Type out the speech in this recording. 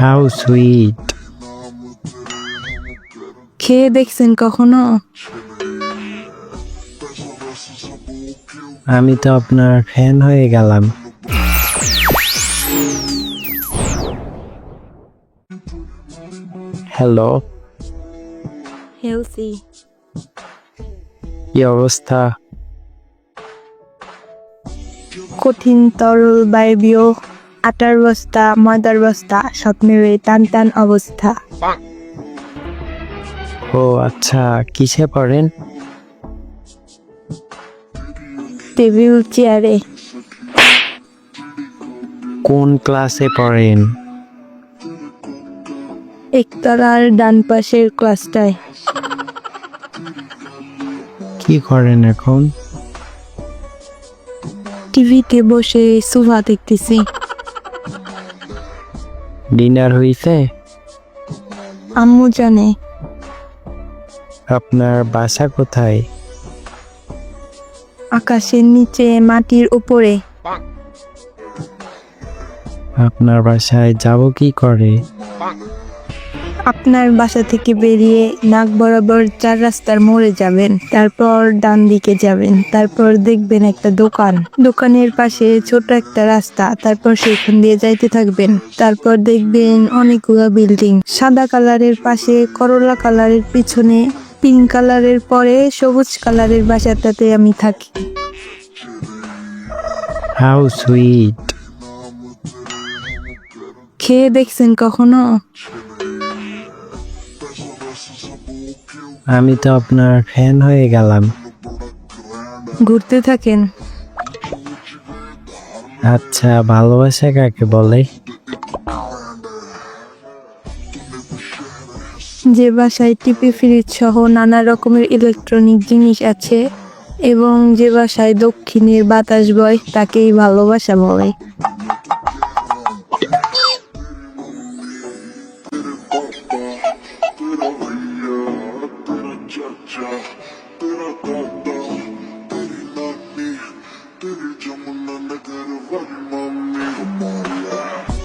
How sweet খেয়ে দেখছেন কখনো? আমি তো আপনার ফ্যান হয়ে গেলাম। হ্যালো হেলসি কি অবস্থা? কঠিন তরল বায়বীয়। আটার বস্তা ময়দার বস্তা সব মিলে টান টান অবস্থা। ও আচ্ছা কিসে পড়েন? টেবিল চেয়ারে। কোন ক্লাসে পড়েন? একতলার ডান পাশের ক্লাসটায়। কি করেন এখন? টিভিতে বসে সোফা দেখতেছি। ডিনার হয়েছে আম্মু জানে। আপনার বাসা কোথায়? আকাশের নিচে মাটির উপরে। আপনার বাসায় যাব কি করে? আপনার বাসা থেকে বেরিয়ে নাক বরাবর চার রাস্তার মোড়ে যাবেন তারপর ডান দিকে যাবেন তারপর দেখবেন একটা দোকান। দোকানের পাশে ছোট একটা রাস্তা তারপর সেখান দিয়ে যাইতে থাকবেন। তারপর দেখবেন অনেকগুলো বিল্ডিং। সাদা কালারের পাশে করলা কালারের পিছনে পিঙ্ক কালারের পরে সবুজ কালারের বাসাটাতে আমি থাকি। হাউ সুইট খেয়ে দেখছেন কখনো? আমি তো আপনার ফ্যান হয়ে গেলাম। ঘুরতে থাকেন। আচ্ছা ভালোবাসা কাকে বলে? যে বাসায় টিপি ফ্রিজ সহ নানা রকমের ইলেকট্রনিক জিনিস আছে এবং যে বাসায় দক্ষিণের বাতাস বয় তাকেই ভালোবাসা বলে। Did he jump on the nigga to fucking mommy? Come.